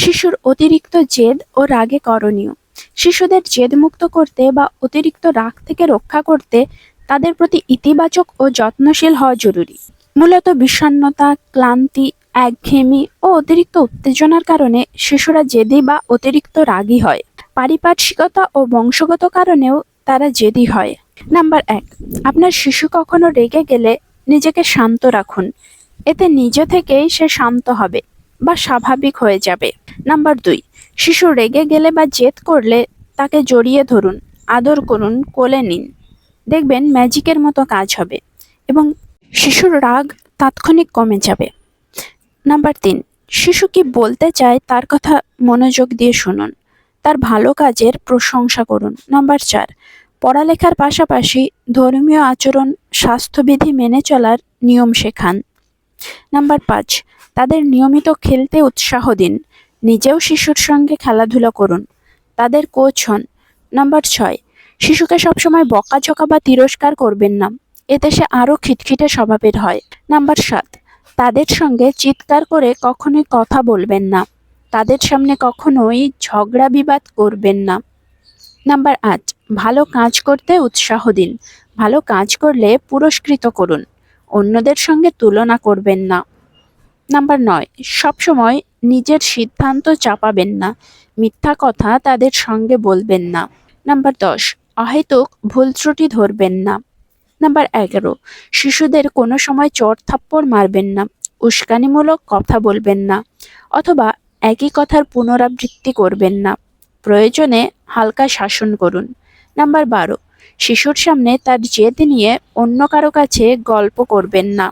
শিশুর অতিরিক্ত জেদ ও রাগে করণীয়। শিশুদের জেদ মুক্ত করতে বা অতিরিক্ত রাগ থেকে রক্ষা করতে তাদের প্রতি ইতিবাচক ও যত্নশীল হওয়া জরুরি। মূলত বিষণ্ণতা, ক্লান্তি, একঘেয়েমি ও অতিরিক্ত উত্তেজনার কারণে শিশুরা জেদি বা অতিরিক্ত রাগী হয়। পারিপার্শ্বিকতা ও বংশগত কারণেও তারা জেদি হয়। নাম্বার এক, আপনার শিশু কখনো রেগে গেলে নিজেকে শান্ত রাখুন। এতে নিজে থেকেই সে শান্ত হবে বা স্বাভাবিক হয়ে যাবে। নাম্বার দুই, শিশু রেগে গেলে বা জেদ করলে তাকে জড়িয়ে ধরুন, আদর করুন, কোলে নিন। দেখবেন ম্যাজিকের মতো কাজ হবে এবং শিশুর রাগ তাৎক্ষণিক কমে যাবে। নাম্বার তিন, শিশু কি বলতে চায় তার কথা মনোযোগ দিয়ে শুনুন, তার ভালো কাজের প্রশংসা করুন। নাম্বার চার, পড়ালেখার পাশাপাশি ধর্মীয় আচরণ, স্বাস্থ্যবিধি মেনে চলার নিয়ম শেখান। নাম্বার পাঁচ, তাদের নিয়মিত খেলতে উৎসাহ দিন নিজেও শিশুর সঙ্গে খেলাধুলা করুন। তাদের কোচ হন। নাম্বার ছয়, শিশুকে সবসময় বকাঝকা বা তিরস্কার করবেন না। এতে সে আরও খিটখিটে স্বভাবের হয়। নাম্বার সাত, তাদের সঙ্গে চিৎকার করে কখনোই কথা বলবেন না। তাদের সামনে কখনোই ঝগড়া বিবাদ করবেন না। নাম্বার আট, ভালো কাজ করতে উৎসাহ দিন। ভালো কাজ করলে পুরস্কৃত করুন। অন্যদের সঙ্গে তুলনা করবেন না। নাম্বার নয়, সবসময় নিজের সিদ্ধান্ত চাপাবেন না, মিথ্যা কথা তাদের সঙ্গে বলবেন না। নাম্বার দশ, অহেতুক ভুল ত্রুটি ধরবেন না। নাম্বার এগারো, শিশুদের কোনো সময় চট থাপ্পড় মারবেন না, উস্কানিমূলক কথা বলবেন না, অথবা একই কথার পুনরাবৃত্তি করবেন না। প্রয়োজনে হালকা শাসন করুন। নাম্বার বারো, শিশুর সামনে তার জেদ নিয়ে অন্য কারও কাছে গল্প করবেন না।